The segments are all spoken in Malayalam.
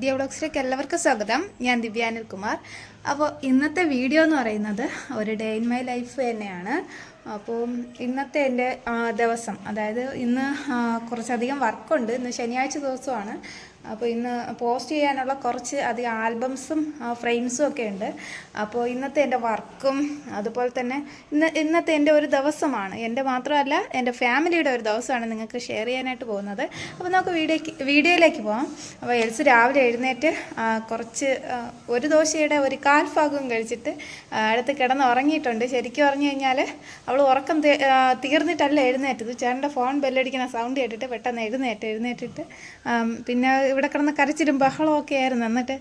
ദിയ എല്ലാവർക്കും സ്വാഗതം. ഞാൻ ദിവ്യ അനിൽകുമാർ. അപ്പോൾ ഇന്നത്തെ വീഡിയോ എന്ന് പറയുന്നത് ഒരു ഡേ ഇൻ മൈ ലൈഫ് തന്നെയാണ്. അപ്പോൾ ഇന്നത്തെ എന്റെ ദിവസം അതായത് ഇന്ന് കുറച്ചധികം വർക്കുണ്ട് ഇന്ന് ശനിയാഴ്ച ദിവസമാണ്. അപ്പോൾ ഇന്ന് പോസ്റ്റ് ചെയ്യാനുള്ള കുറച്ച് അധികം ആൽബംസും ഫ്രെയിംസും ഒക്കെ ഉണ്ട്. അപ്പോൾ ഇന്നത്തെ എന്റെ വർക്കും അതുപോലെ തന്നെ ഇന്ന് ഇന്നത്തെ എന്റെ ഒരു ദിവസമാണ്. എന്റെ മാത്രമല്ല എന്റെ ഫാമിലിയുടെ ഒരു ദിവസമാണ് നിങ്ങൾക്ക് ഷെയർ ചെയ്യാനായിട്ട് പോകുന്നത്. അപ്പോൾ നമുക്ക് വീഡിയോക്ക് വീഡിയോയിലേക്ക് പോകാം അപ്പോൾ എൽസ് രാവിലെ എഴുന്നേറ്റ് കുറച്ച് ഒരു ദോശയുടെ ഒരു കാൽ ഭാഗവും കഴിച്ചിട്ട് അടുത്ത് കിടന്ന് ഉറങ്ങിയിട്ടുണ്ട്. ശരിക്കും ഉറങ്ങി കഴിഞ്ഞാൽ അവൾ ഉറക്കം തീർന്നിട്ടല്ല എഴുന്നേറ്റത്. ചേട്ടന്റെ ഫോൺ ബെല്ലടിക്കുന്ന സൗണ്ട് കേട്ടിട്ട് പെട്ടെന്ന് എഴുന്നേറ്റ് എഴുന്നേറ്റിട്ട് പിന്നെ ഇവിടെ കിടന്ന് കരച്ചിലും ബഹളമൊക്കെ ആയിരുന്നു. എന്നിട്ട്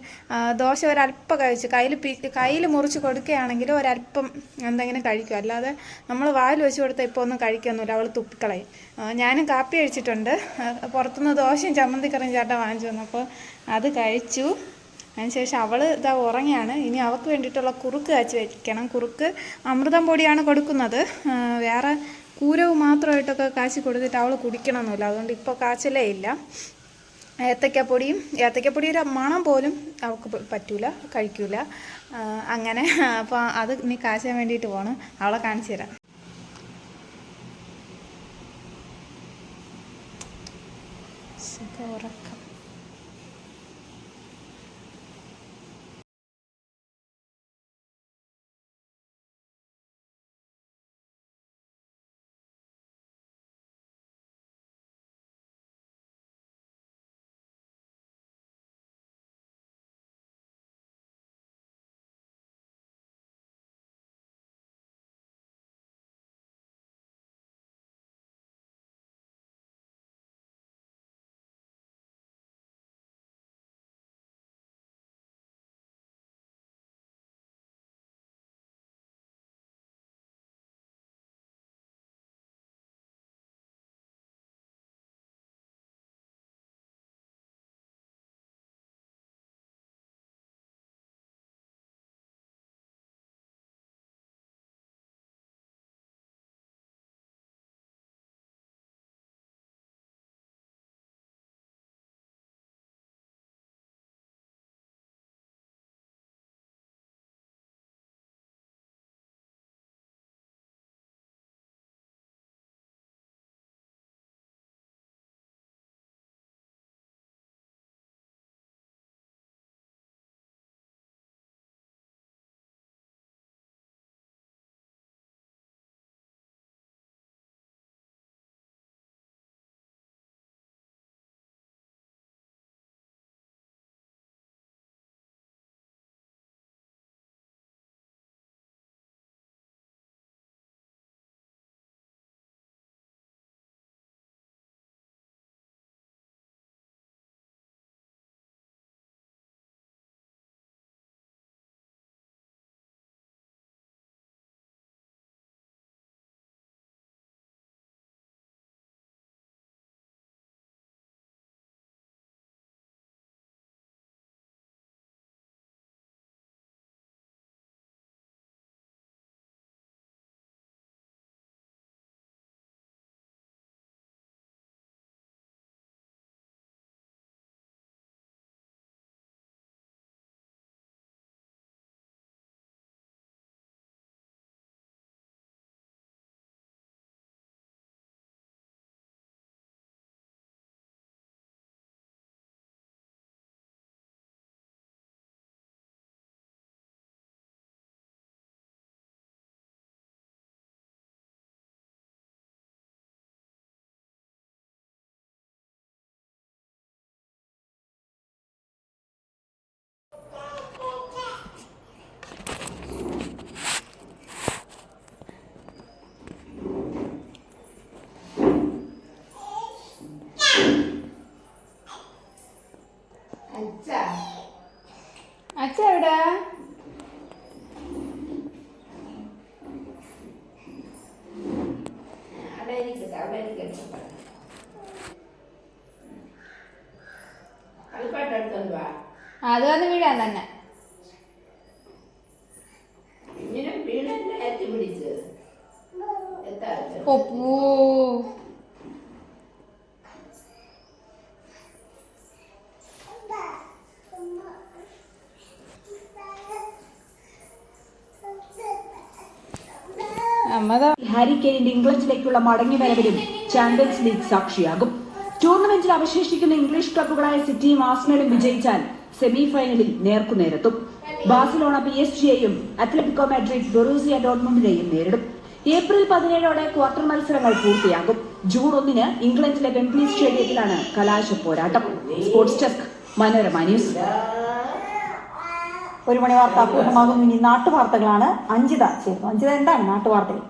ദോശ ഒരല്പം കഴിച്ചു. കയ്യിൽ പി കയ്യിൽ മുറിച്ച് കൊടുക്കുകയാണെങ്കിൽ ഒരല്പം എന്തെങ്കിലും കഴിക്കും. അല്ലാതെ നമ്മൾ വായിൽ വെച്ച് കൊടുത്താൽ ഇപ്പോൾ ഒന്നും കഴിക്കൊന്നുമില്ല. അവൾ തുപ്പിക്കളയും. ഞാനും കാപ്പി കഴിച്ചിട്ടുണ്ട്. പുറത്തുനിന്ന് ദോശയും ചമ്മന്തിക്കറിയും ചേട്ടൻ വാങ്ങിച്ചു വന്നപ്പോൾ അത് കഴിച്ചു. അതിനുശേഷം അവൾ ഇതാ ഉറങ്ങിയാണ്. ഇനി അവൾക്ക് വേണ്ടിയിട്ടുള്ള കുറുക്ക് കാച്ചി വയ്ക്കണം കുറുക്ക് അമൃതം പൊടിയാണ് കൊടുക്കുന്നത്. വേറെ കൂരവ് മാത്രമായിട്ടൊക്കെ കാച്ചി കൊടുത്തിട്ട് അവൾ കുടിക്കണമെന്നില്ല. അതുകൊണ്ട് ഇപ്പോൾ കാച്ചലേ ഇല്ല. ഏത്തയ്ക്കപ്പൊടിയും ഏത്തക്കപ്പൊടി ഒരു മണം പോലും അവൾക്ക് പറ്റൂല കഴിക്കൂല. അങ്ങനെ അപ്പോൾ അത് ഇനി കാശാൻ വേണ്ടിയിട്ട് പോകണം അവളെ കാണിച്ചു തരാം. ഉറക്കം. അത് വന്ന് വീഴാൻ തന്നെ. ഒപ്പൂ ഹാരി കെയിന്റെ ഇംഗ്ലണ്ടിലേക്കുള്ള മടങ്ങി വരവിലും ചാമ്പ്യൻസ് ലീഗ് സാക്ഷിയാകും. ടൂർണമെന്റിൽ അവശേഷിക്കുന്ന ഇംഗ്ലീഷ് ക്ലബ്ബുകളായ സിറ്റിയും ആസ്മേലും വിജയിച്ചാൽ സെമി നേർക്കുനേരത്തും ബാഴ്സലോണ പി എസ് ജിയെയും അത്ലറ്റിക്കോ മാഡ്രിഡ് ബൊറൂസിയ ഡോട്ട്മുണ്ടിനെയും നേരിടും. ഏപ്രിൽ പതിനേഴോടെ ക്വാർട്ടർ മത്സരങ്ങൾ പൂർത്തിയാകും. ജൂൺ ഒന്നിന് ഇംഗ്ലണ്ടിലെ വെംബ്ലി സ്റ്റേഡിയത്തിലാണ് കലാശ പോരാട്ടം. Sports desk Manorama news. ഒരു മണി വാർത്ത പൂർണമാകുന്നു ഇനി നാട്ടു വാർത്തകളാണ് അഞ്ചിത ചേർന്നു അഞ്ചിത എന്താണ് നാട്ടുവാർത്തകൾ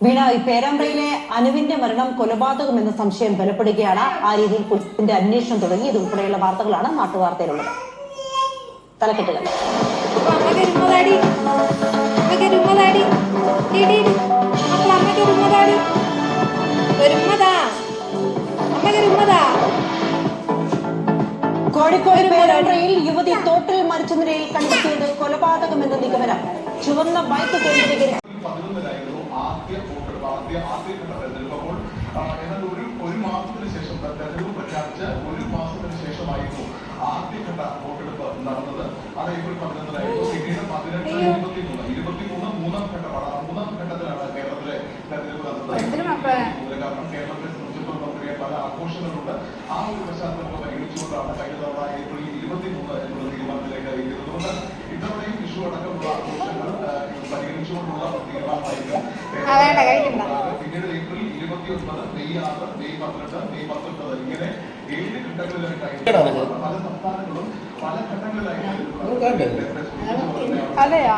വീണ ഈ പേരാമ്പ്രയിലെ അനുവിന്റെ മരണം കൊലപാതകം എന്ന സംശയം ബലപ്പെടുകയാണ്. ആ രീതിയിൽ പോലീസിന്റെ അന്വേഷണം തുടങ്ങി. ഇതുൾപ്പെടെയുള്ള വാർത്തകളാണ് നാട്ടുവാർത്തയിലുള്ളത്. തലക്കെട്ടുകൾ. കോഴിക്കോട് പേരാമ്പ്രയിൽ യുവതി തോട്ടിൽ മരിച്ച നിലയിൽ കണ്ടെത്തിയത് കൊലപാതകം എന്ന നിഗമനം. ചുവന്ന ബൈക്ക് കേന്ദ്രീകരിച്ച് പതിനൊന്നിലായിരുന്നു ആദ്യ വോട്ടെടുപ്പ് ആദ്യ ആദ്യ ഘട്ട തെരഞ്ഞെടുപ്പ് അപ്പോൾ ആ, ഏതാണ്ട് ഒരു ഒരു മാസത്തിന് ശേഷം തെരഞ്ഞെടുപ്പ് പ്രഖ്യാപിച്ച ഒരു മാസത്തിന് ശേഷമായിരുന്നു ആദ്യഘട്ട വോട്ടെടുപ്പ് നടന്നത് അത് ഏപ്രിൽ പതിനൊന്നിലായിരുന്നു പിന്നീട് പതിനെട്ട് ഇരുപത്തിമൂന്ന് ഇരുപത്തിമൂന്ന് മൂന്നാം ഘട്ടമാണ് ആ മൂന്നാം ഘട്ടത്തിലാണ് കേരളത്തിലെ തെരഞ്ഞെടുപ്പ് എന്തിനു നടന്നത് മക്കളെ? കാരണം കേരളത്തെ സംബന്ധിച്ചിടത്തോളം നമുക്കറിയാം പല ആഘോഷങ്ങളുണ്ട് ആ ഒരു പശ്ചാത്തലം പരിഗണിച്ചുകൊണ്ടാണ് കഴിഞ്ഞ തവണ ഏപ്രിൽ ഇരുപത്തിമൂന്ന് എന്നുള്ള തീരുമാനത്തിലേക്ക് എത്തിയത് അതുകൊണ്ട് ഇത്തവണയും വിഷു അടക്കമുള്ള ആഘോഷങ്ങൾ ആ, പരിഗണിച്ചുകൊണ്ടുള്ള തീരുമാനമായിരിക്കും ആ, വേണ്ട, കഴിക്കണ്ട. പിന്നീട് ഏപ്രിൽ ഒൻപത് മെയ് ആറ് മെയ് പന്ത്രണ്ട് മെയ് പത്തൊൻപത്. ഇങ്ങനെ ഏഴ് ഘട്ടങ്ങളിലായിട്ടായിരുന്നു പല സംസ്ഥാനങ്ങളും പല ഘട്ടങ്ങളിലായിട്ട് അതെയോ?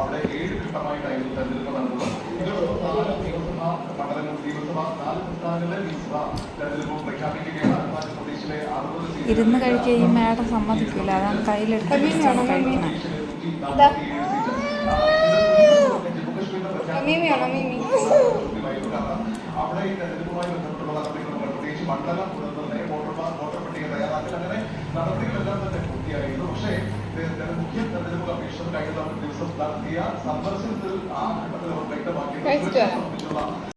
അവിടെ ഏഴ് ഘട്ടമായിട്ടായിരുന്നു തെരഞ്ഞെടുപ്പ് നടന്നത് ഇതോടൊപ്പം നാല് നിയമസഭാ മണ്ഡലങ്ങൾ നിയമസഭാ നാല് സംസ്ഥാനങ്ങളിലെ നിയമസഭാ തെരഞ്ഞെടുപ്പ് പ്രഖ്യാപിക്കുകയാണ്. അരുണാചൽ പ്രദേശിലെ അറുപത് സീറ്റുകൾ ഇരുന്ന് കഴിക്കാൻ ഈ മേഡം സമ്മതിക്കില്ല അതാണ് കയ്യിലെടുത്ത് കഴിക്കണം. അവിടെ ഈ തെരഞ്ഞെടുപ്പുമായി ബന്ധപ്പെട്ടുള്ള നടപടികൾ പ്രത്യേകിച്ച് മണ്ഡലം തന്നെ വോട്ടർമാർ വോട്ടർ പട്ടിക തയ്യാറാക്കൽ അങ്ങനെ നടപടികളെല്ലാം തന്നെ പൂർത്തിയായിരുന്നു പക്ഷേ മുഖ്യ തെരഞ്ഞെടുപ്പ് കമ്മീഷൻ കഴിഞ്ഞ ദിവസം നടത്തിയ സന്ദർശനത്തിൽ ആ ഘട്ടത്തിൽ അവർ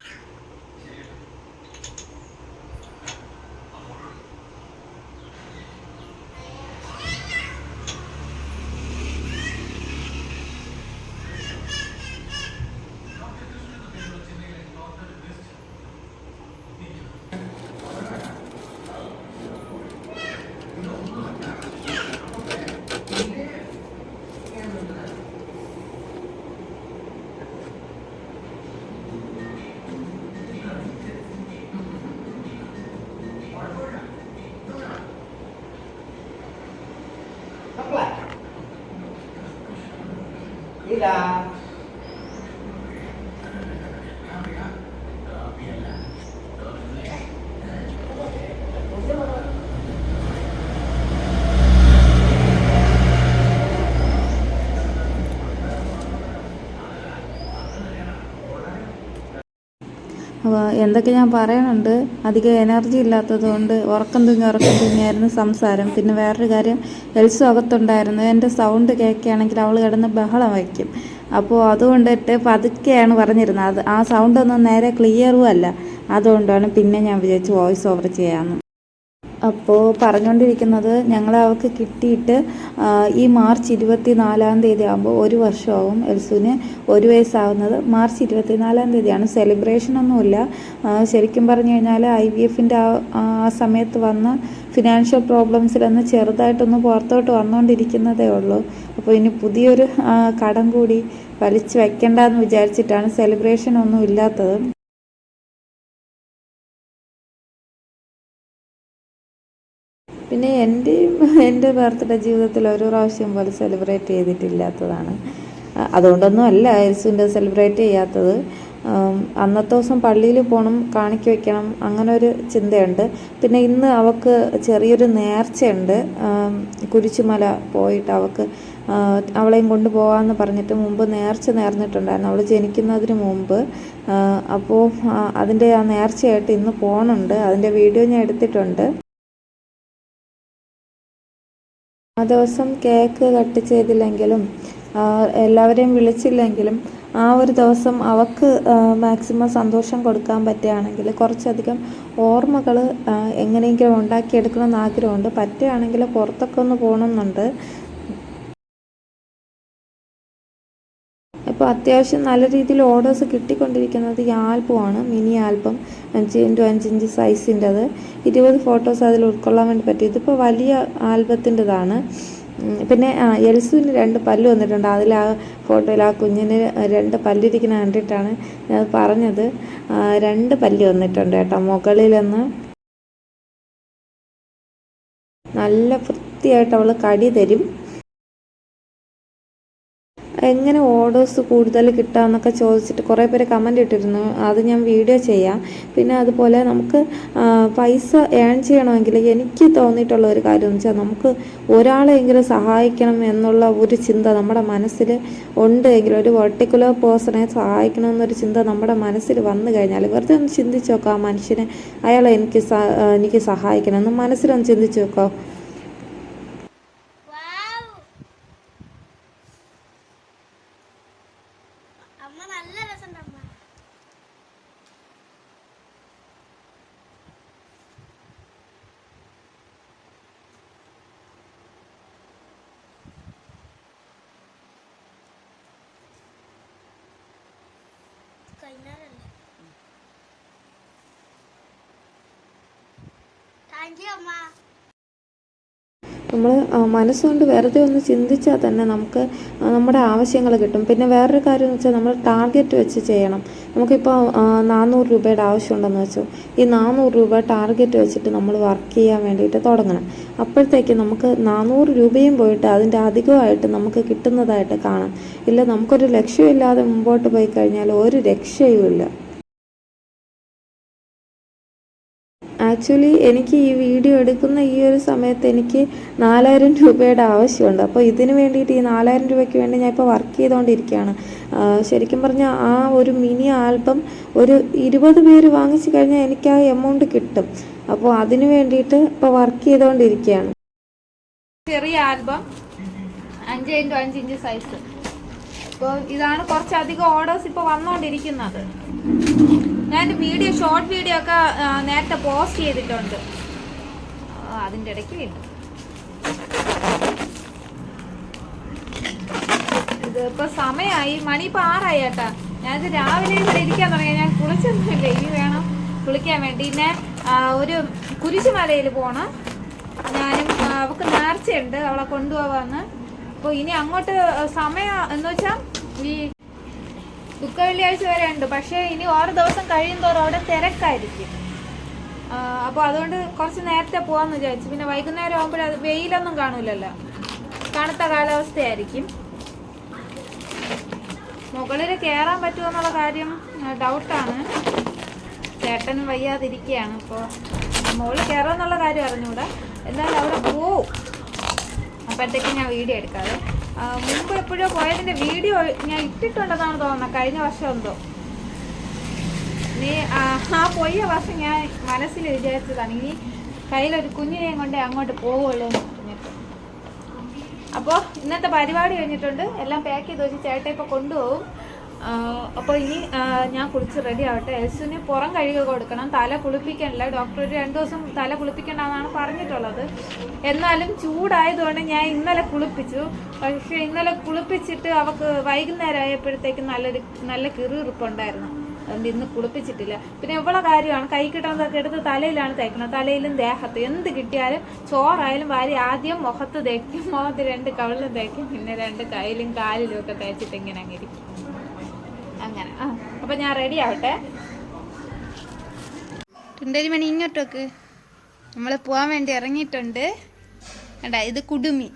എന്തൊക്കെ ഞാൻ പറയാനുണ്ട് അധികം എനർജി ഇല്ലാത്തതുകൊണ്ട് ഉറക്കം തൂങ്ങി ഉറക്കം തൂങ്ങിയായിരുന്നു സംസാരം. പിന്നെ വേറൊരു കാര്യം എൽസു അകത്തുണ്ടായിരുന്നു. എന്റെ സൗണ്ട് കേൾക്കുകയാണെങ്കിൽ അവൾ കിടന്ന് ബഹളം വയ്ക്കും. അപ്പോൾ അതുകൊണ്ടിട്ട് പതുക്കെയാണ് പറഞ്ഞിരുന്നത്. അത് ആ സൗണ്ടൊന്നും നേരെ ക്ലിയറും അല്ല. അതുകൊണ്ടാണ് പിന്നെ ഞാൻ വിചാരിച്ചു വോയിസ് ഓവർ ചെയ്യാമെന്ന് അപ്പോൾ പറഞ്ഞുകൊണ്ടിരിക്കുന്നത് ഞങ്ങൾ അവൾക്ക് കിട്ടിയിട്ട് ഈ മാർച്ച് ഇരുപത്തി നാലാം തീയതി ആകുമ്പോൾ ഒരു വർഷമാവും എൽസുവിന് ഒരു വയസ്സാവുന്നത്. മാർച്ച് ഇരുപത്തി നാലാം തീയതിയാണ്. സെലിബ്രേഷൻ ഒന്നുമില്ല. ശരിക്കും പറഞ്ഞു കഴിഞ്ഞാൽ ഐ വി എഫിന്റെ ആ സമയത്ത് വന്ന ഫിനാൻഷ്യൽ പ്രോബ്ലംസിലൊന്ന് ചെറുതായിട്ടൊന്ന് പുറത്തോട്ട് വന്നുകൊണ്ടിരിക്കുന്നതേ ഉള്ളൂ. അപ്പോൾ ഇനി പുതിയൊരു കടം കൂടി വലിച്ചു വയ്ക്കേണ്ടെന്ന് വിചാരിച്ചിട്ടാണ് സെലിബ്രേഷൻ ഒന്നും ഇല്ലാത്തത്. പിന്നെ എന്റെയും എന്റെ ബർത്ത്ഡേ ജീവിതത്തിൽ ഒരു പ്രാവശ്യം പോലെ സെലിബ്രേറ്റ് ചെയ്തിട്ടില്ലാത്തതാണ്. അതുകൊണ്ടൊന്നും അല്ല യേശുവിന്റെ സെലിബ്രേറ്റ് ചെയ്യാത്തത്. അന്നത്തെ ദിവസം പള്ളിയിൽ പോകണം കാണിക്ക വെക്കണം അങ്ങനെ ഒരു ചിന്തയുണ്ട്. പിന്നെ ഇന്ന് അവൾക്ക് ചെറിയൊരു നേർച്ചയുണ്ട്. കുരിശുമല പോയിട്ട് അവൾക്ക് അവളെയും കൊണ്ട് പോകാമെന്ന് പറഞ്ഞിട്ട് മുമ്പ് നേർച്ച നേർന്നിട്ടുണ്ടായിരുന്നു. അവൾ ജനിക്കുന്നതിന് മുമ്പ്. അപ്പോൾ അതിന്റെ ആ നേർച്ചയായിട്ട് ഇന്ന് പോകണുണ്ട് അതിന്റെ വീഡിയോ ഞാൻ എടുത്തിട്ടുണ്ട്. ദിവസം കേക്ക് കട്ട് ചെയ്തില്ലെങ്കിലും എല്ലാവരെയും വിളിച്ചില്ലെങ്കിലും ആ ഒരു ദിവസം അവക്ക് മാക്സിമം സന്തോഷം കൊടുക്കാൻ പറ്റുകയാണെങ്കിൽ കുറച്ചധികം ഓർമ്മകൾ എങ്ങനെയെങ്കിലും ഉണ്ടാക്കിയെടുക്കണമെന്ന് ആഗ്രഹമുണ്ട്. പറ്റുകയാണെങ്കിൽ പുറത്തൊക്കെ ഒന്ന് പോകണമെന്നുണ്ട്. ഇപ്പോൾ അത്യാവശ്യം നല്ല രീതിയിൽ ഓർഡേഴ്സ് കിട്ടിക്കൊണ്ടിരിക്കുന്നത് ഈ ആൽബമാണ് മിനി ആൽബം അഞ്ച് ഇന്റു അഞ്ച് ഇഞ്ച് സൈസിന്റെത് ഇരുപത് ഫോട്ടോസ് അതിൽ ഉൾക്കൊള്ളാൻ വേണ്ടി പറ്റും ഇതിപ്പോൾ വലിയ ആൽബത്തിന്റെതാണ് പിന്നെ എൽസുവിന് രണ്ട് പല്ല് വന്നിട്ടുണ്ട്. അതിൽ ആ ഫോട്ടോയിൽ ആ കുഞ്ഞിന് രണ്ട് പല്ലിരിക്കുന്ന കണ്ടിട്ടാണ് ഞാൻ പറഞ്ഞത്. രണ്ട് പല്ല് വന്നിട്ടുണ്ട് കേട്ടോ മുകളിലൊന്ന്. നല്ല വൃത്തിയായിട്ട് അവൾ കടി തരും. എങ്ങനെ ഓർഡേഴ്സ് കൂടുതൽ കിട്ടാമെന്നൊക്കെ ചോദിച്ചിട്ട് കുറേ പേര് കമന്റ് ഇട്ടിരുന്നു. അത് ഞാൻ വീഡിയോ ചെയ്യാം. പിന്നെ അതുപോലെ നമുക്ക് പൈസ ഏൺ ചെയ്യണമെങ്കിൽ എനിക്ക് തോന്നിയിട്ടുള്ള ഒരു കാര്യം എന്ന് വെച്ചാൽ നമുക്ക് ഒരാളെങ്കിലും സഹായിക്കണം എന്നുള്ള ഒരു ചിന്ത നമ്മുടെ മനസ്സിൽ ഉണ്ട് എങ്കിൽ ഒരു പെർട്ടിക്കുലർ പേഴ്സണെ സഹായിക്കണം എന്നൊരു ചിന്ത നമ്മുടെ മനസ്സിൽ വന്നു കഴിഞ്ഞാൽ വെറുതെ ഒന്ന് ചിന്തിച്ച് നോക്കാം ആ മനുഷ്യനെ അയാളെ എനിക്ക് എനിക്ക് സഹായിക്കണം എന്ന് മനസ്സിലൊന്ന് ചിന്തിച്ച് നോക്കാം അമ്മ നല്ല രസമുണ്ട് അമ്മ കഴിഞ്ഞാലല്ലേ? താങ്ക് യു അമ്മ. നമ്മൾ മനസ്സുകൊണ്ട് വെറുതെ ഒന്ന് ചിന്തിച്ചാൽ തന്നെ നമുക്ക് നമ്മുടെ ആവശ്യങ്ങൾ കിട്ടും. പിന്നെ വേറൊരു കാര്യം എന്ന് വെച്ചാൽ നമ്മൾ ടാർഗറ്റ് വെച്ച് ചെയ്യണം. നമുക്കിപ്പോൾ നാനൂറ് രൂപയുടെ ആവശ്യമുണ്ടെന്ന് വെച്ചു. ഈ നാനൂറ് രൂപ ടാർഗറ്റ് വെച്ചിട്ട് നമ്മൾ വർക്ക് ചെയ്യാൻ വേണ്ടിയിട്ട് തുടങ്ങണം. അപ്പോഴത്തേക്ക് നമുക്ക് നാനൂറ് രൂപയും പോയിട്ട് അതിന്റെ അധികമായിട്ട് നമുക്ക് കിട്ടുന്നതായിട്ട് കാണാം. ഇല്ല നമുക്കൊരു ലക്ഷ്യമില്ലാതെ മുമ്പോട്ട് പോയി കഴിഞ്ഞാൽ ഒരു രക്ഷയുമില്ല ആക്ച്വലി എനിക്ക് ഈ വീഡിയോ എടുക്കുന്ന ഈ ഒരു സമയത്ത് എനിക്ക് നാലായിരം രൂപയുടെ ആവശ്യമുണ്ട്. അപ്പോൾ ഇതിന് വേണ്ടിയിട്ട് ഈ നാലായിരം രൂപയ്ക്ക് വേണ്ടി ഞാൻ ഇപ്പോൾ വർക്ക് ചെയ്തുകൊണ്ടിരിക്കുകയാണ്. ശരിക്കും പറഞ്ഞാൽ ആ ഒരു മിനി ആൽബം ഒരു ഇരുപത് പേര് വാങ്ങിച്ചു കഴിഞ്ഞാൽ എനിക്ക് ആ എമൗണ്ട് കിട്ടും. അപ്പോൾ അതിന് വേണ്ടിയിട്ട് ഇപ്പോൾ വർക്ക് ചെയ്തുകൊണ്ടിരിക്കുകയാണ്. ചെറിയ ആൽബം അഞ്ച് ഇന്റു അഞ്ച് ഇഞ്ച് സൈസ്. അപ്പോൾ ഇതാണ് കുറച്ചധികം ഓർഡേഴ്സ് ഇപ്പോൾ വന്നുകൊണ്ടിരിക്കുന്നത്. ഞാൻ വീഡിയോ ഷോർട്ട് വീഡിയോ ഒക്കെ നേരത്തെ പോസ്റ്റ് ചെയ്തിട്ടുണ്ട്. അതിന്റെ ഇടയ്ക്ക് വീണ്ടും ഇത് ഇപ്പൊ സമയമായി മണി ഇപ്പൊ ആറായി കേട്ടാ ഞാനിത് രാവിലെ ഇവിടെ ഇരിക്കാൻ തുടങ്ങി ഞാൻ കുളിച്ചൊന്നുമില്ല. ഇനി വേണം കുളിക്കാൻ വേണ്ടി. പിന്നെ ഒരു കുരിശുമലയിൽ പോണം. ഞാനും അവൾക്ക് നേർച്ചയുണ്ട്. അവളെ കൊണ്ടുപോവാന്ന്. അപ്പോൾ ഇനി അങ്ങോട്ട് സമയം എന്ന് വെച്ചാൽ ഈ ദുഃഖ വെള്ളിയാഴ്ച വരെ ഉണ്ട്. പക്ഷേ ഇനി ഓരോ ദിവസം കഴിയും തോറും അവിടെ തിരക്കായിരിക്കും. അപ്പോൾ അതുകൊണ്ട് കുറച്ച് നേരത്തെ പോവാന്ന് വിചാരിച്ചു. പിന്നെ വൈകുന്നേരം ആകുമ്പോഴത് വെയിലൊന്നും കാണൂലല്ലോ. തണുത്ത കാലാവസ്ഥയായിരിക്കും. മുകളിൽ കയറാൻ പറ്റുമോ എന്നുള്ള കാര്യം ഡൗട്ടാണ് ചേട്ടൻ വയ്യാതിരിക്കുകയാണ് അപ്പോൾ മുകളിൽ കയറാമെന്നുള്ള കാര്യം അറിഞ്ഞുകൂടാ. എന്തായാലും അവിടെ പോവും. അപ്പോഴത്തേക്ക് ഞാൻ വീഡിയോ എടുക്കാതെ മുമ്പ് എപ്പോഴോ പോയതിന്റെ വീഡിയോ ഞാൻ ഇട്ടിട്ടുണ്ടെന്നാണ് തോന്നുന്നത് കഴിഞ്ഞ വർഷം എന്തോ. നീ ആ പോയ വർഷം ഞാൻ മനസ്സിൽ വിചാരിച്ചതാണ്. ഇനി കയ്യിലൊരു കുഞ്ഞിനെയും കൊണ്ടേ അങ്ങോട്ട് പോവുള്ളൂ എന്ന് പറഞ്ഞിട്ട്. അപ്പോൾ ഇന്നത്തെ പരിപാടി കഴിഞ്ഞിട്ടുണ്ട്. എല്ലാം പാക്ക് ചെയ്ത് വെച്ച് ചേട്ടൻ കൊണ്ടുപോകും. അപ്പോൾ ഇനി ഞാൻ കുളിച്ച് റെഡി ആവട്ടെ. യേശുവിന് പുറം കഴുകി കൊടുക്കണം. തല കുളിപ്പിക്കണില്ല. ഡോക്ടർ ഒരു രണ്ട് ദിവസം തല കുളിപ്പിക്കണ്ടെന്നാണ് പറഞ്ഞിട്ടുള്ളത്. എന്നാലും ചൂടായതുകൊണ്ട് ഞാൻ ഇന്നലെ കുളിപ്പിച്ചു. പക്ഷേ ഇന്നലെ കുളിപ്പിച്ചിട്ട് അവൾക്ക് വൈകുന്നേരം ആയപ്പോഴത്തേക്കും നല്ലൊരു നല്ല കിറിയിറുപ്പുണ്ടായിരുന്നു അതുകൊണ്ട് ഇന്ന് കുളിപ്പിച്ചിട്ടില്ല. പിന്നെ ഇവളെ കാര്യമാണ് കൈ കിട്ടുന്നതൊക്കെ എടുത്ത് തലയിലാണ് തേക്കുന്നത്. തലയിലും ദേഹത്ത് എന്ത് കിട്ടിയാലും ചോറായാലും വാരി ആദ്യം മുഖത്ത് തേക്കും മുഖത്ത് രണ്ട് കവിളിലും തേക്കും പിന്നെ രണ്ട് കയ്യിലും കാലിലും ഒക്കെ തേച്ചിട്ട് ഇങ്ങനെ അങ്ങനെ ഇരിക്കും. അങ്ങനെ. അപ്പൊ ഞാൻ റെഡി ആവട്ടെ. തുണ്ടരി മണി ഇങ്ങോട്ടൊക്കെ നമ്മൾ പോകാൻ വേണ്ടി ഇറങ്ങിയിട്ടുണ്ട്. കണ്ട ഇത് കുടുമി.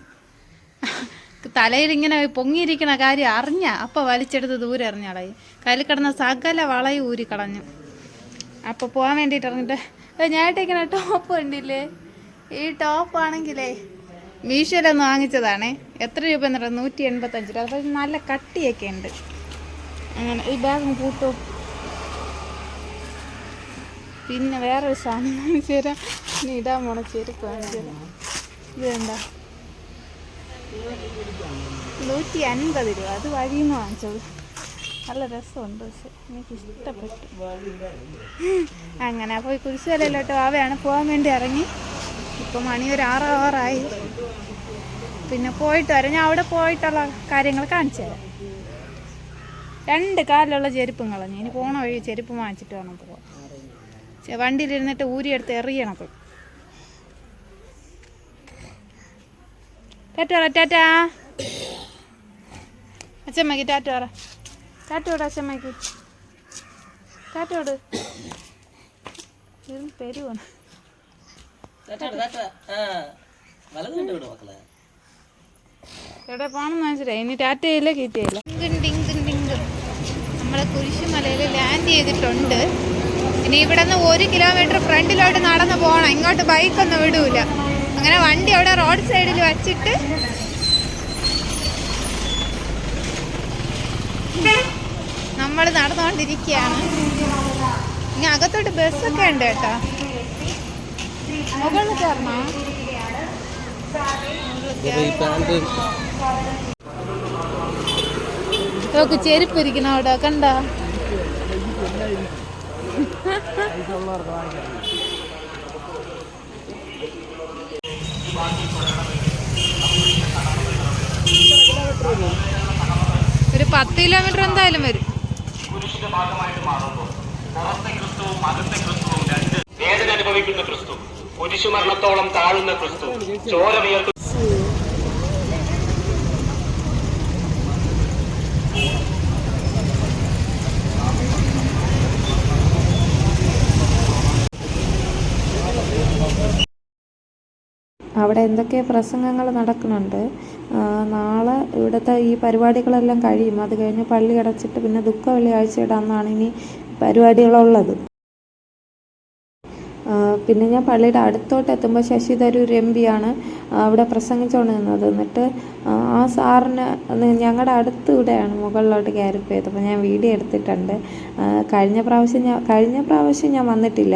തലയിൽ ഇങ്ങനെ പൊങ്ങിയിരിക്കണ കാര്യം അറിഞ്ഞ അപ്പൊ വലിച്ചെടുത്ത് ദൂരെ എറിഞ്ഞളായി. കയ്യിൽ കിടന്ന സകല വളയും ഊരി കളഞ്ഞു. അപ്പൊ പോകാൻ വേണ്ടിയിട്ട് ഇറങ്ങിട്ട് ഇങ്ങനെ ടോപ്പ് കണ്ടില്ലേ? ഈ ടോപ്പ് ആണെങ്കിലേ മീഷോയിലൊന്ന് വാങ്ങിച്ചതാണേ. എത്ര രൂപ എന്ന് പറയുന്നത് നൂറ്റി എൺപത്തഞ്ച് രൂപ. അപ്പോൾ നല്ല കട്ടിയൊക്കെ ഉണ്ട്. അങ്ങനെ ഈ ബാഗ് കൂട്ടും പിന്നെ വേറൊരു സാധനം കാണിച്ചു ഇനി ഇടാൻ പോണ ചെരുപ്പ് കാണിച്ചു തരാം. ഇതെന്താ നൂറ്റി അൻപത് രൂപ. അത് വഴിയിൽ വാങ്ങിച്ചത്. നല്ല രസമുണ്ട് പക്ഷെ. എനിക്ക് ഇഷ്ടപ്പെട്ടു. അങ്ങനെ അപ്പോൾ ഈ കുരിശുവലയിലോട്ട് വാവയാണ് പോകാൻ വേണ്ടി ഇറങ്ങി. ഇപ്പം മണി ഒരു ആറ് ആറായി. പിന്നെ പോയിട്ട് വരാം. ഞാൻ അവിടെ പോയിട്ടുള്ള കാര്യങ്ങൾ കാണിച്ചു തരാം. രണ്ട് കാലിലുള്ള ചെരുപ്പും കളഞ്ഞു. ഇനി പോണ വഴി ചെരുപ്പ് വാങ്ങിച്ചിട്ട് വേണം പോവാ ചെ- വണ്ടിയിലിരുന്നിട്ട് ഊരിയെടുത്ത് എറിയണത്. ടാറ്റ പറ ടാറ്റാ. അച്ഛമ്മക്ക് ടാറ്റ പറ. ടാറ്റോട് അച്ഛമ്മക്ക് ടാറ്റോട് പെരുവാണ് എവിടെ പോണെന്ന് മനസ്സിലായി. ഇനി ടാറ്റയില്ല കീറ്റയില്ല നമ്മളെ കുരിശുമലയിൽ ലാൻഡ് ചെയ്തിട്ടുണ്ട്. ഇനി ഇവിടെ നിന്ന് ഒരു കിലോമീറ്റർ ഫ്രണ്ടിലോട്ട് നടന്ന് പോകണം. ഇങ്ങോട്ട് ബൈക്കൊന്നും വിടൂല. അങ്ങനെ വണ്ടി അവിടെ റോഡ് സൈഡിൽ വച്ചിട്ട് നമ്മൾ നടന്നുകൊണ്ടിരിക്കുകയാണ്. ഇനി അകത്തോട്ട് ബസ്സൊക്കെ ഉണ്ട് കേട്ടോ. മുകളിൽ കയറണോ നോക്ക് ചെരുപ്പ് ഇരിക്കണ അവിടെ കണ്ട? ഒരു പത്ത് കിലോമീറ്റർ എന്തായാലും വരും. വേദന അനുഭവിക്കുന്ന ക്രിസ്തു കുരിശുമരണത്തോളം താഴുന്ന ക്രിസ്തു ചോര അവിടെ എന്തൊക്കെ പ്രസംഗങ്ങൾ നടക്കുന്നുണ്ട്? നാളെ ഇവിടുത്തെ ഈ പരിപാടികളെല്ലാം കഴിയും. അത് കഴിഞ്ഞ് പള്ളി അടച്ചിട്ട് പിന്നെ ദുഃഖ വെള്ളിയാഴ്ചയുടെ അന്നാണ് ഇനി പരിപാടികളുള്ളത്. പിന്നെ ഞാൻ പള്ളിയുടെ അടുത്തോട്ട് എത്തുമ്പോൾ ശശി തരൂർ എം പിയാണ് അവിടെ പ്രസംഗിച്ചുകൊണ്ട് നിന്നത്. എന്നിട്ട് ആ, സാറിന് ഞങ്ങളുടെ അടുത്ത് ഇവിടെയാണ് മുകളിലോട്ട് കയറി പോയത്. അപ്പോൾ ഞാൻ വീഡിയോ എടുത്തിട്ടുണ്ട്. കഴിഞ്ഞ പ്രാവശ്യം ഞാൻ കഴിഞ്ഞ പ്രാവശ്യം ഞാൻ വന്നിട്ടില്ല.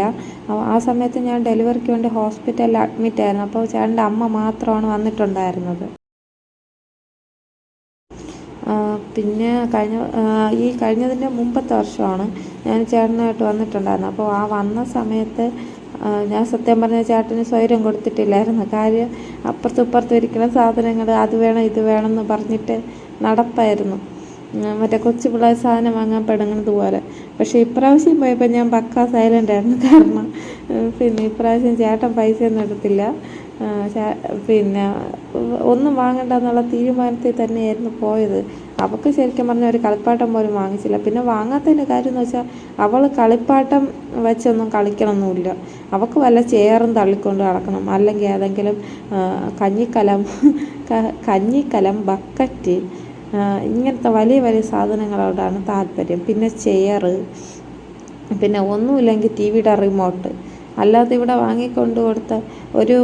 ആ, സമയത്ത് ഞാൻ ഡെലിവറിക്ക് വേണ്ടി ഹോസ്പിറ്റലിൽ അഡ്മിറ്റ് ആയിരുന്നു. അപ്പോൾ ചേട്ടന്റെ അമ്മ മാത്രമാണ് വന്നിട്ടുണ്ടായിരുന്നത്. പിന്നെ കഴിഞ്ഞ ഈ കഴിഞ്ഞതിന്റെ മുമ്പത്തെ വർഷമാണ് ഞാൻ ചേട്ടനായിട്ട് വന്നിട്ടുണ്ടായിരുന്നു അപ്പോൾ ആ വന്ന സമയത്ത് ഞാൻ സത്യം പറഞ്ഞ ചേട്ടന് സ്വൈരം കൊടുത്തിട്ടില്ലായിരുന്നു. കാര്യം അപ്പുറത്തും ഇപ്പുറത്തും ഇരിക്കുന്ന സാധനങ്ങൾ അത് വേണം ഇത് വേണം എന്ന് പറഞ്ഞിട്ട് നടപ്പായിരുന്നു. മറ്റേ കൊച്ചു പിള്ളേർ സാധനം വാങ്ങാൻ പെടുങ്ങുന്നത് പോലെ. പക്ഷേ ഇപ്രാവശ്യം പോയപ്പോൾ ഞാൻ പക്കാ സൈലന്റ് ആയിരുന്നു. കാരണം പിന്നെ ഇപ്രാവശ്യം ചേട്ടൻ പൈസ ഒന്നും എടുത്തില്ല. പിന്നെ ഒന്നും വാങ്ങണ്ട എന്നുള്ള തീരുമാനത്തിൽ തന്നെയായിരുന്നു പോയത്. അവൾക്ക് ശരിക്കും പറഞ്ഞാൽ ഒരു കളിപ്പാട്ടം പോലും വാങ്ങിച്ചില്ല. പിന്നെ വാങ്ങാത്തതിന്റെ കാര്യം എന്ന് വെച്ചാൽ അവൾ കളിപ്പാട്ടം വെച്ചൊന്നും കളിക്കണമൊന്നുമില്ല അവൾക്ക് വല്ല ചെയറും തള്ളിക്കൊണ്ട് നടക്കണം. അല്ലെങ്കിൽ ഏതെങ്കിലും കഞ്ഞിക്കലം കഞ്ഞിക്കലം ബക്കറ്റ് ഇങ്ങനത്തെ വലിയ വലിയ സാധനങ്ങളോടാണ് താല്പര്യം. പിന്നെ ചെയറ് പിന്നെ ഒന്നുമില്ലെങ്കിൽ ടി വിയുടെ റിമോട്ട്. അല്ലാതെ ഇവിടെ വാങ്ങിക്കൊണ്ട് കൊടുത്ത ഒരു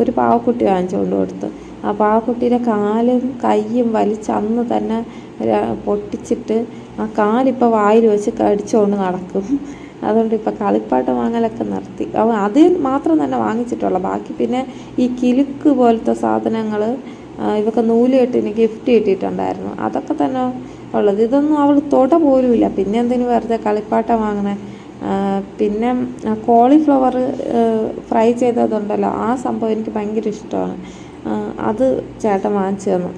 ഒരു പാവക്കുട്ടി വാങ്ങിച്ചുകൊണ്ട് കൊടുത്തു. ആ പാവക്കുട്ടിയുടെ കാലും കൈയും വലിച്ചന്ന് തന്നെ പൊട്ടിച്ചിട്ട് ആ കാലിപ്പോൾ വായിൽ വെച്ച് കടിച്ചുകൊണ്ട് നടക്കും. അതുകൊണ്ട് ഇപ്പോൾ കളിപ്പാട്ടം വാങ്ങലൊക്കെ നിർത്തി. അവ അത് മാത്രം തന്നെ വാങ്ങിച്ചിട്ടുള്ള. ബാക്കി പിന്നെ ഈ കിലുക്ക് പോലത്തെ സാധനങ്ങൾ ഇവക്ക് നൂൽ എനിക്ക് ഗിഫ്റ്റ് കിട്ടിയിട്ടുണ്ടായിരുന്നു. അതൊക്കെ തന്നെ ഉള്ളത്. ഇതൊന്നും അവൾ തൊട പോലുമില്ല. പിന്നെ എന്തിനു വെറുതെ കളിപ്പാട്ടം വാങ്ങണേ? പിന്നെ കോളിഫ്ലവർ ഫ്രൈ ചെയ്തതുണ്ടല്ലോ. ആ സംഭവം എനിക്ക് ഭയങ്കര ഇഷ്ടമാണ്. അത് ചേട്ടൻ വാങ്ങിച്ചു തന്നു.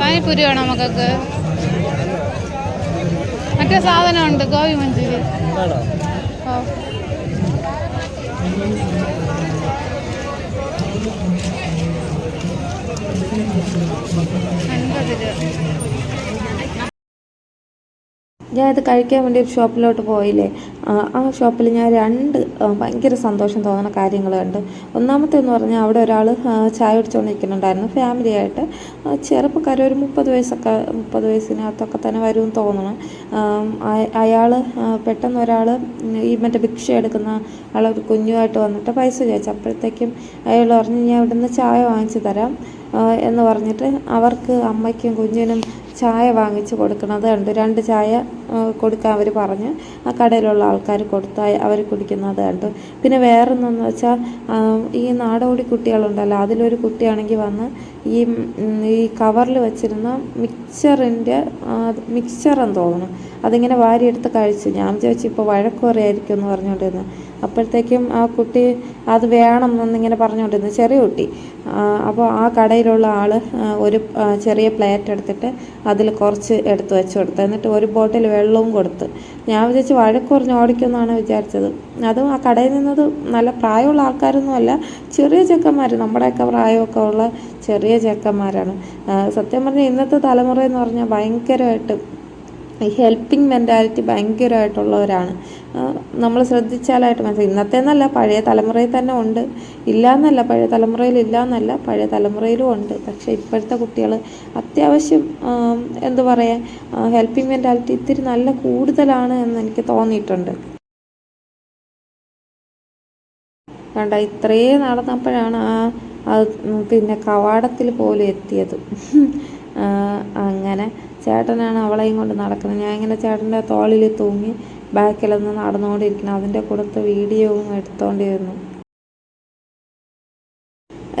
പാനിപ്പൂരി വേണോ നമുക്ക് മറ്റേ സാധനമുണ്ട് ഗോവി മഞ്ചൂരി ഓ. ഇത് കഴിക്കാൻ വേണ്ടി ഒരു ഷോപ്പിലോട്ട് പോയില്ലേ. ആ, ഷോപ്പിൽ ഞാൻ രണ്ട് ഭയങ്കര സന്തോഷം തോന്നുന്ന കാര്യങ്ങൾ കണ്ട്. ഒന്നാമത്തെ എന്ന് പറഞ്ഞാൽ അവിടെ ഒരാൾ ചായ കുടിച്ചുകൊണ്ടിരിക്കുന്നുണ്ടായിരുന്നു ഫാമിലി ആയിട്ട് ചെറുപ്പക്കാർ ഒരു മുപ്പത് വയസ്സൊക്കെ മുപ്പത് വയസ്സിനകത്തൊക്കെ തന്നെ വരുമെന്ന് തോന്നണം അയാൾ പെട്ടെന്ന് ഒരാൾ ഈ മറ്റേ ഭിക്ഷ എടുക്കുന്ന ആളൊരു കുഞ്ഞുമായിട്ട് വന്നിട്ട് പൈസ ചോദിച്ചു. അപ്പോഴത്തേക്കും അയാൾ പറഞ്ഞു ഞാൻ ഇവിടുന്ന് ചായ വാങ്ങിച്ചു തരാം. എന്ന് പറഞ്ഞിട്ട് അവർക്ക് അമ്മയ്ക്കും കുഞ്ഞിനും ചായ വാങ്ങിച്ച് കൊടുക്കുന്നത് കണ്ടു. രണ്ട് ചായ കൊടുക്കാൻ അവർ പറഞ്ഞ്. ആ കടയിലുള്ള ആൾക്കാർ കൊടുത്താൽ അവർ കുടിക്കുന്നത് കണ്ടു. പിന്നെ വേറൊന്നെന്ന് വെച്ചാൽ ഈ നാടോടി കുട്ടികളുണ്ടല്ലോ അതിലൊരു കുട്ടിയാണെങ്കിൽ വന്ന് ഈ ഈ കവറിൽ വെച്ചിരുന്ന മിക്സറിന്റെ മിക്സറെന്ന് തോന്നുന്നു. അതിങ്ങനെ വാരിയെടുത്ത് കഴിച്ചു. ഞാൻ വിചാരിച്ചു ഇപ്പോൾ വഴക്കുറയായിരിക്കും എന്ന് പറഞ്ഞുകൊണ്ടിരുന്നു. അപ്പോഴത്തേക്കും ആ കുട്ടി അത് വേണം എന്നിങ്ങനെ പറഞ്ഞുകൊണ്ടിരുന്നു. ചെറിയ കുട്ടി. അപ്പോൾ ആ കടയിലുള്ള ആൾ ഒരു ചെറിയ പ്ലേറ്റ് എടുത്തിട്ട് അതിൽ കുറച്ച് എടുത്ത് വെച്ച് കൊടുത്ത്. എന്നിട്ട് ഒരു ബോട്ടിൽ വെള്ളവും കൊടുത്ത്. ഞാൻ വിചാരിച്ച് വഴക്കുറഞ്ഞ് ഓടിക്കുമെന്നാണ് വിചാരിച്ചത്. അതും ആ കടയിൽ നിന്നത് നല്ല പ്രായമുള്ള ആൾക്കാരൊന്നുമല്ല ചെറിയ ചെക്കന്മാർ. നമ്മുടെയൊക്കെ പ്രായമൊക്കെ ഉള്ള ചെറിയ ചെക്കന്മാരാണ്. സത്യം പറഞ്ഞാൽ ഇന്നത്തെ തലമുറ എന്ന് പറഞ്ഞാൽ ഭയങ്കരമായിട്ട് ഹെൽപ്പിംഗ് മെന്റാലിറ്റി ഭയങ്കരമായിട്ടുള്ളവരാണ്. നമ്മൾ ശ്രദ്ധിച്ചാലായിട്ട് മനസ്സിലായി. ഇന്നത്തെ എന്നല്ല പഴയ തലമുറയിൽ തന്നെ ഉണ്ട്. ഇല്ല എന്നല്ല പഴയ തലമുറയിൽ ഇല്ല എന്നല്ല പഴയ തലമുറയിലും ഉണ്ട്. പക്ഷേ ഇപ്പോഴത്തെ കുട്ടികൾ അത്യാവശ്യം എന്തു പറയുക ഹെൽപ്പിംഗ് മെന്റാലിറ്റി ഇത്തിരി നല്ല കൂടുതലാണ് എന്ന് എനിക്ക് തോന്നിയിട്ടുണ്ട്. വേണ്ട ഇത്രയും നടന്നപ്പോഴാണ് ആ അത് പിന്നെ കവാടത്തിൽ പോലും എത്തിയത്. അങ്ങനെ ചേട്ടനാണ് അവളെയും കൊണ്ട് നടക്കുന്നത്. ഞാൻ ഇങ്ങനെ ചേട്ടന്റെ തോളിൽ തൂങ്ങി ബാക്കിലൊന്ന് നടന്നുകൊണ്ടിരിക്കണം അതിന്റെ കൂടത്തെ വീഡിയോവും എടുത്തുകൊണ്ടിരുന്നു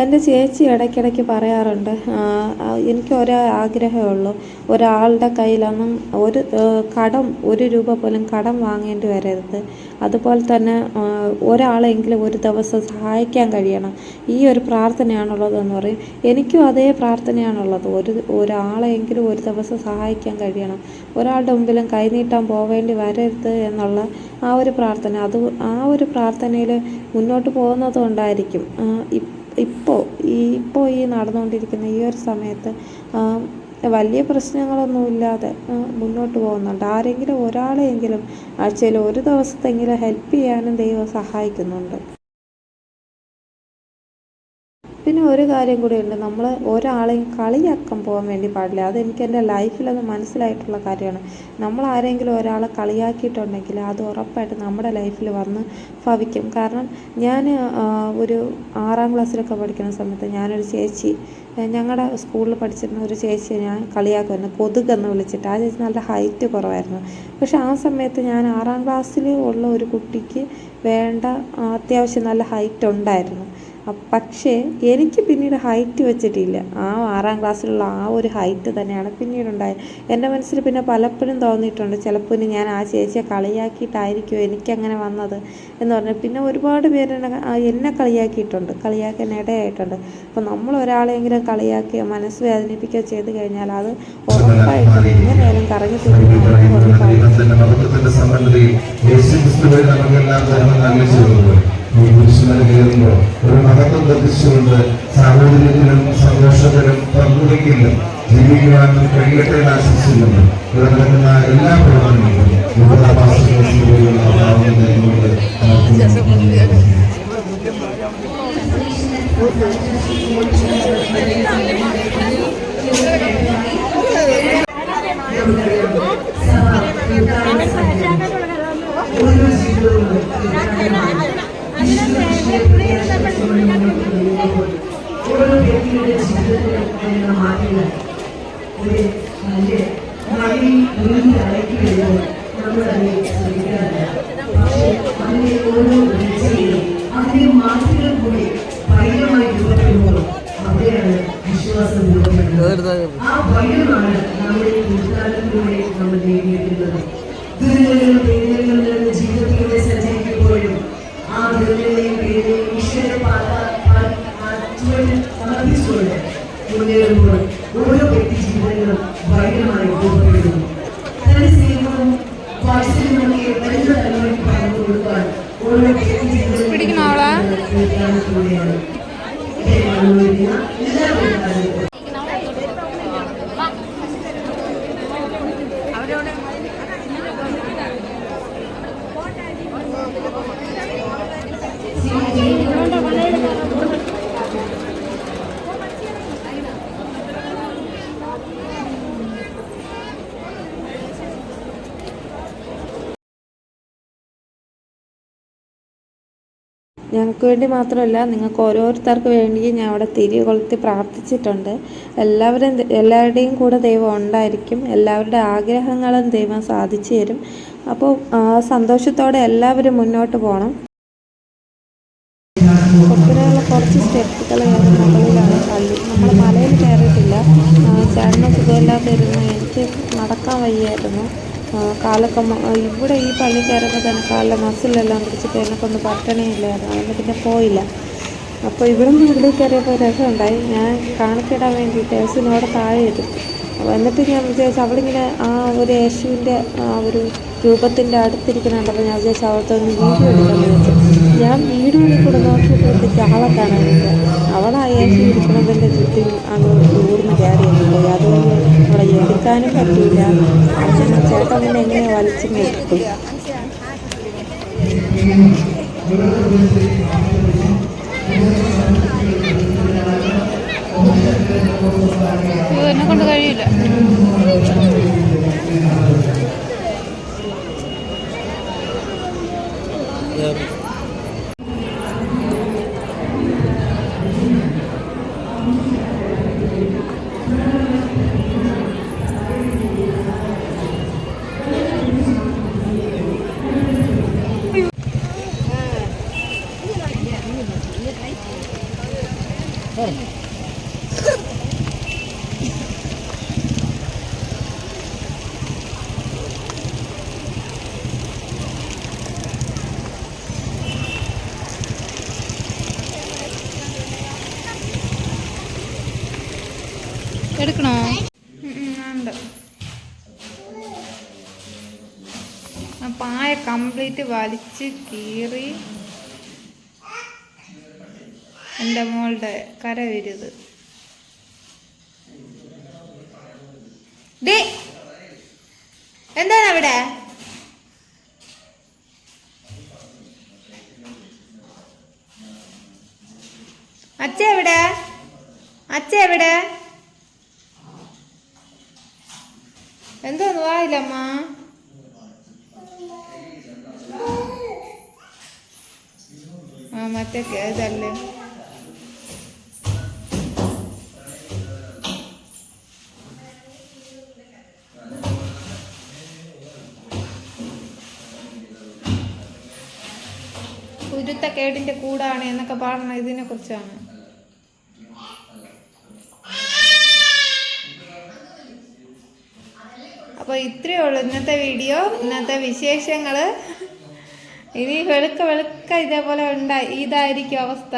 എന്റെ ചേച്ചി ഇടയ്ക്കിടയ്ക്ക് പറയാറുണ്ട് എനിക്ക് ഒരേ ആഗ്രഹമേ ഉള്ളൂ ഒരാളുടെ കയ്യിലൊന്നും ഒരു കടം ഒരു രൂപ പോലും കടം വാങ്ങേണ്ടി വരരുത്. അതുപോലെ തന്നെ ഒരാളെങ്കിലും ഒരു ദിവസം സഹായിക്കാൻ കഴിയണം. ഈ ഒരു പ്രാർത്ഥനയാണുള്ളതെന്ന് പറയും. എനിക്കും അതേ പ്രാർത്ഥനയാണുള്ളത്. ഒരു ഒരാളെങ്കിലും ഒരു ദിവസം സഹായിക്കാൻ കഴിയണം. ഒരാളുടെ മുമ്പിലും കൈനീട്ടാൻ പോവേണ്ടി വരരുത് എന്നുള്ള ആ ഒരു പ്രാർത്ഥന. അത് ആ ഒരു പ്രാർത്ഥനയിൽ മുന്നോട്ട് പോകുന്നത് കൊണ്ടായിരിക്കും. ഇപ്പോൾ ഈ ഇപ്പോൾ ഈ നടന്നുകൊണ്ടിരിക്കുന്ന ഈ ഒരു സമയത്ത് വലിയ പ്രശ്നങ്ങളൊന്നുമില്ലാതെ മുന്നോട്ട് പോകുന്നുണ്ട്. ആരെങ്കിലും ഒരാളെയെങ്കിലും ആഴ്ചയിൽ ഒരു ദിവസത്തെങ്കിലും ഹെൽപ്പ് ചെയ്യാനും ദൈവം സഹായിക്കുന്നുണ്ട്. പിന്നെ ഒരു കാര്യം കൂടിയുണ്ട് നമ്മൾ ഒരാളെയും കളിയാക്കാൻ പോകാൻ വേണ്ടി പാടില്ല. അതെനിക്ക് എന്റെ ലൈഫിലത് മനസ്സിലായിട്ടുള്ള കാര്യമാണ്. നമ്മൾ ആരെങ്കിലും ഒരാളെ കളിയാക്കിയിട്ടുണ്ടെങ്കിൽ അത് ഉറപ്പായിട്ട് നമ്മുടെ ലൈഫിൽ വന്ന് ഭവിക്കും. കാരണം ഞാൻ ഒരു ആറാം ക്ലാസ്സിലൊക്കെ പഠിക്കുന്ന സമയത്ത് ഞാനൊരു ചേച്ചി ഞങ്ങളുടെ സ്കൂളിൽ പഠിച്ചിരുന്ന ഒരു ചേച്ചിയെ ഞാൻ കളിയാക്കുമായിരുന്നു. കൊതുകെന്ന് വിളിച്ചിട്ട്. ആ ചേച്ചി നല്ല ഹൈറ്റ് കുറവായിരുന്നു. പക്ഷെ ആ സമയത്ത് ഞാൻ ആറാം ക്ലാസ്സിൽ ഉള്ള ഒരു കുട്ടിക്ക് വേണ്ട അത്യാവശ്യം നല്ല ഹൈറ്റ് ഉണ്ടായിരുന്നു. പക്ഷേ എനിക്ക് പിന്നീട് ഹൈറ്റ് വെച്ചിട്ടില്ല. ആ ആറാം ക്ലാസ്സിലുള്ള ആ ഒരു ഹൈറ്റ് തന്നെയാണ് പിന്നീടുണ്ടായത്. എന്റെ മനസ്സിൽ പിന്നെ പലപ്പോഴും തോന്നിയിട്ടുണ്ട് ചിലപ്പോൾ ഞാൻ ആ ചേച്ചിയെ കളിയാക്കിയിട്ടായിരിക്കും എനിക്കങ്ങനെ വന്നത്? എന്ന് പറഞ്ഞു. പിന്നെ ഒരുപാട് പേര് എന്നെ കളിയാക്കിയിട്ടുണ്ട് കളിയാക്കാൻ ഇടയായിട്ടുണ്ട്. അപ്പം നമ്മൾ ഒരാളെങ്കിലും കളിയാക്കുകയോ മനസ്സ് വേദനിപ്പിക്കുകയോ ചെയ്ത് കഴിഞ്ഞാൽ അത് ഉറപ്പായിട്ടും എങ്ങനെയായാലും കറങ്ങി പറയും ദൈവത്തിന്റെ മഹത്വത്തിന്റെ സമ്പന്നതയിൽ യേശുക്രിസ്തുവെ നമുക്കെല്ലാം ധർമ്മം നൽകി ചെയ്യുന്നത് ഈ പുരുഷന്മാർ കയറുമ്പോൾ ഒരു മഹത്വം ലഭിച്ചുകൊണ്ട് സാഹോദര്യത്തിലും സന്തോഷത്തിലും പങ്കുവയ്ക്കില്ല ജീവിക്കുവാനും കഴിയട്ടെ ആശംസിക്കുന്നു. ഇവിടെ നടക്കുന്ന എല്ലാ പ്രവർത്തനങ്ങളും ഇവിടെ പാസ്റ്റുള്ള ഭാവങ്ങൾ കൊണ്ട് മാറ്റങ്ങൾ ഒരു നല്ല മഴയിൽ മുന്നിൽ അടക്കി വരുമ്പോൾ നമ്മൾ അതിനെ ഞങ്ങൾക്ക് വേണ്ടി മാത്രമല്ല നിങ്ങൾക്ക് ഓരോരുത്തർക്ക് വേണ്ടിയും ഞാൻ അവിടെ തിരി കൊളുത്തി പ്രാർത്ഥിച്ചിട്ടുണ്ട്. എല്ലാവരും എല്ലാവരുടെയും കൂടെ ദൈവം ഉണ്ടായിരിക്കും. എല്ലാവരുടെ ആഗ്രഹങ്ങളും ദൈവം സാധിച്ചു തരും. അപ്പോൾ സന്തോഷത്തോടെ എല്ലാവരും മുന്നോട്ട് പോകണം കൊപ്പിനുള്ള കുറച്ച് സ്റ്റെപ്പുകൾ മുകളിലാണ് പള്ളി നമ്മൾ മലയിൽ കയറിയിട്ടില്ല. ചേട്ടന് സുഖമില്ലാതിരുന്നു എനിക്ക് നടക്കാൻ വയ്യായിരുന്നു. കാലൊക്കെ ഇവിടെ ഈ പള്ളി കയറുമ്പോൾ തന്നെ കാലിലെ മസിലെല്ലാം പിടിച്ചിട്ട് എന്നെ കൊണ്ട് പറ്റണേ ഇല്ലായിരുന്നു അതുകൊണ്ട് പിന്നെ പോയില്ല. അപ്പോൾ ഇവിടെ നിന്ന് ഇവിടെ കയറിയപ്പോൾ രസമുണ്ടായി. ഞാൻ കാണിച്ചിടാൻ വേണ്ടിയിട്ട് യേശുവിനോട് താഴെ അപ്പോൾ എന്നിട്ട് ഞാൻ വിചാരിച്ചു അവളിങ്ങനെ ആ ഒരു യേശുവിന്റെ ആ ഒരു രൂപത്തിന്റെ അടുത്തിരിക്കുന്നുണ്ടപ്പോൾ ഞാൻ വിചാരിച്ചു അവിടുത്തെ ഒന്ന് വീഡിയോ എടുക്കാമെന്ന് വിചാരിച്ചു ഞാൻ വീഡിയോയിൽ കൂടെ നോക്കിയപ്പോഴത്തേക്ക് ആളെ കാണാനില്ല അവളാ യേശു ഇരിക്കുന്നതിന്റെ ചുറ്റും അങ്ങ് ഊർന്ന് കയറിയിട്ടുണ്ട് അവിടെ എടുക്കാനും പറ്റിയില്ല അങ്ങനെ ചേട്ടൻ പിന്നെ എങ്ങനെ വലിച്ചു നിർത്തി എന്നെ കൊണ്ട് കഴിയില്ല ഉണ്ട് ആ പായ കംപ്ലീറ്റ് വലിച്ച് കീറി എന്റെ മോളുടെ കര വരുത്. എന്താണ് അവിടെ അച്ഛ എവിടെ അച്ഛ എവിടെ എന്തോന്ന് വായില്ലമ്മ ആ മറ്റേ ഇതല്ലേ കുരുത്തക്കേടിന്റെ കൂടാണ് എന്നൊക്കെ പാടണം ഇതിനെ കുറിച്ചാണ് അപ്പോൾ ഇത്രയേ ഉള്ളൂ ഇന്നത്തെ വീഡിയോ. ഇന്നത്തെ വിശേഷങ്ങൾ ഇനി വെളുക്ക വെളുക്ക ഇതേപോലെ ഉണ്ടായി ഇതായിരിക്കും അവസ്ഥ.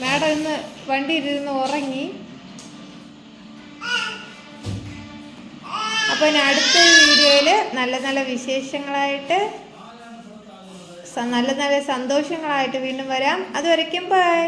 മാഡം ഇന്ന് വണ്ടിയിലിരുന്ന് ഉറങ്ങി. അപ്പോൾ ഇനി അടുത്ത വീഡിയോയിൽ നല്ല നല്ല വിശേഷങ്ങളായിട്ട് നല്ല നല്ല സന്തോഷങ്ങളായിട്ട് വീണ്ടും വരാം. അതുവരയ്ക്കും ബൈ.